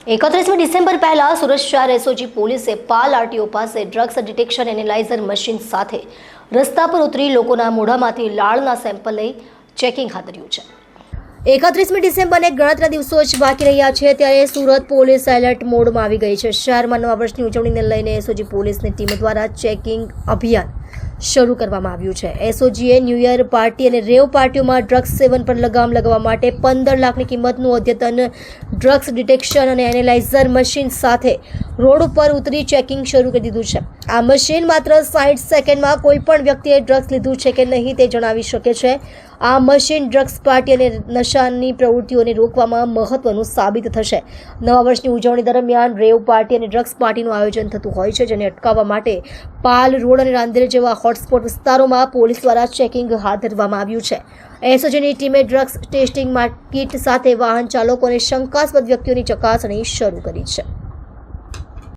એકત્રીસમી December પહેલા સુરત શહેર SOG પોલીસે પાલ આરટીઓ પાસે ડ્રગ્સ ડિટેક્શન એનાલાઇઝર મશીન સાથે રસ્તા પર ઉતરી લોકોના મોઢામાંથી લાળના સેમ્પલ લઈ ચેકિંગ હાથ ધર્યું છે. એકત્રીસમી ડિસેમ્બરને ગણતરા દિવસો જ બાકી રહ્યા છે ત્યારે સુરત પોલીસ એલર્ટ મોડમાં આવી ગઈ છે. શહેરમાં નવા વર્ષની ઉજવણીને લઈને એસઓજી પોલીસની ટીમ દ્વારા ચેકિંગ અભિયાન શરૂ કરવામાં આવ્યું છે. એસઓજીએ ન્યૂ યર પાર્ટી અને રેવ પાર્ટીઓમાં ડ્રગ્સ સેવન પર લગામ લગાવવા માટે પંદર લાખની કિંમતનું અદ્યતન ડ્રગ્સ ડિટેક્શન અને એનાલાઇઝર મશીન સાથે રોડ ઉપર ઉતરી ચેકિંગ શરૂ કરી દીધું છે. આ મશીન માત્ર સાઠ સેકન્ડમાં કોઈ પણ વ્યક્તિએ ડ્રગ્સ લીધું છે કે નહીં તે જણાવી શકે છે. આ મશીન ડ્રગ્સ પાર્ટી અને નશાની પ્રવૃત્તિઓને રોકવામાં મહત્વનું સાબિત થશે. નવા વર્ષની ઉજવણી દરમિયાન રેવ પાર્ટી અને ડ્રગ્સ પાર્ટીનું આયોજન થતું હોય છે, જેને અટકાવવા માટે પાલ રોડ અને રાંદેર જેવા હોટસ્પોટ વિસ્તારોમાં પોલીસ દ્વારા ચેકિંગ હાથ ધરવામાં આવ્યું છે. એસઓજીની ટીમે ડ્રગ્સ ટેસ્ટિંગ કિટ સાથે વાહન ચાલકો અને શંકાસ્પદ વ્યક્તિઓની ચકાસણી શરૂ કરી છે.